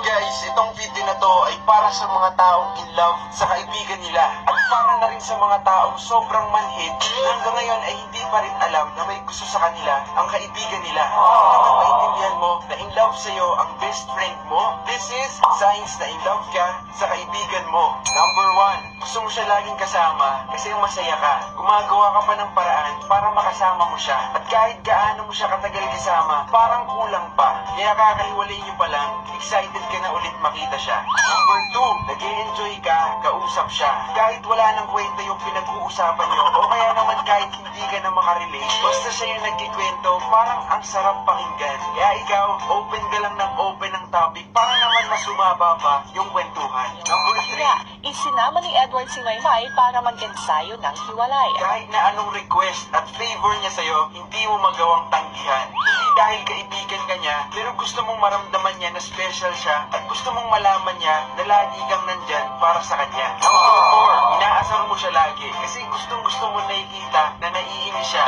guys, itong video na to ay para sa mga taong in love sa kaibigan nila at para na rin sa mga taong sobrang manhid hanggang ngayon ay hindi pa rin alam na may gusto sa kanila ang kaibigan nila. Naman maintindihan mo na in love sa'yo ang best friend mo. This is signs na in love ka sa kaibigan mo. Number one, gusto mo siya laging kasama kasi masaya ka. Gumagawa ka pa ng paraan para makasama mo siya. At kahit gaano mo siya katagal kasama, parang kulang pa. Kaya kakahiwalay niyo pa lang, excited ka na ulit makita siya. Number two, nag enjoy ka, kausap siya. Kahit wala nang kwenta yung pinag-uusapan niyo, o kaya naman kahit hindi ka na makarelate, basta siya yung nagkikwento, parang ang sarap pakinggan. Kaya ikaw, open ka lang ng open ng topic para naman mas sumaba pa yung kwentuhan. Number three, Kaya, isinama ni Edward si Maymay para mag-ensayo ng hiwalay. kahit na anong request at favor niya sa'yo, hindi mo magawang tanggihan. Hindi dahil kaibigan ka niya, pero gusto mong maramdaman niya na special siya at gusto mong malaman niya na lagi kang nandyan para sa kanya. Number four, inaasar mo siya lagi kasi gustong gusto mo nakikita na naiinis siya.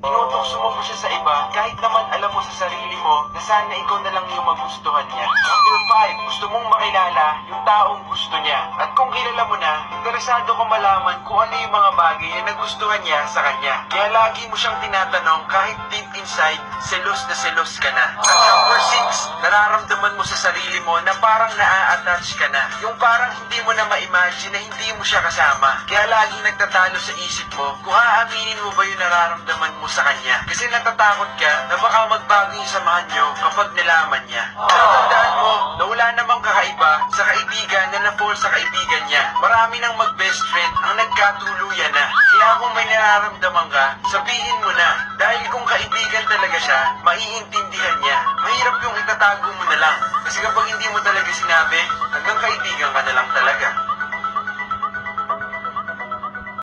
Tinutokso mo pa siya sa iba kahit naman alam mo sa sarili mo na sana ikaw na lang yung magustuhan niya. Number five, gusto mong makilala yung taong gusto niya. At kung kilala mo na, interesado ka malaman kung ano yung mga bagay na nagustuhan niya sa kanya. Kaya lagi mo siyang tinatanong kahit deep inside, selos na selos ka na. At number six, nararamdaman mo sa sarili mo na parang naa-attach ka na. Yung parang hindi mo na ma-imagine na hindi mo siya kasama. Kaya laging nagtatalo sa isip mo kung aaminin mo ba yung nararamdaman mo sa kanya. Kasi natatakot ka na baka magbago yung samahan nyo kapag nalaman niya. Pero tandaan mo na wala namang kakaiba sa kaibigan na na-fall sa kaibigan niya. Marami nang mag-best friend ang nagkatuluyan na. Kaya kung may nararamdaman ka, sabihin mo na. Dahil kung kaibigan talaga siya, maiintindihan niya. Mahirap yung itatago mo na lang. Kasi kapag hindi mo talaga sinabi, hanggang kaibigan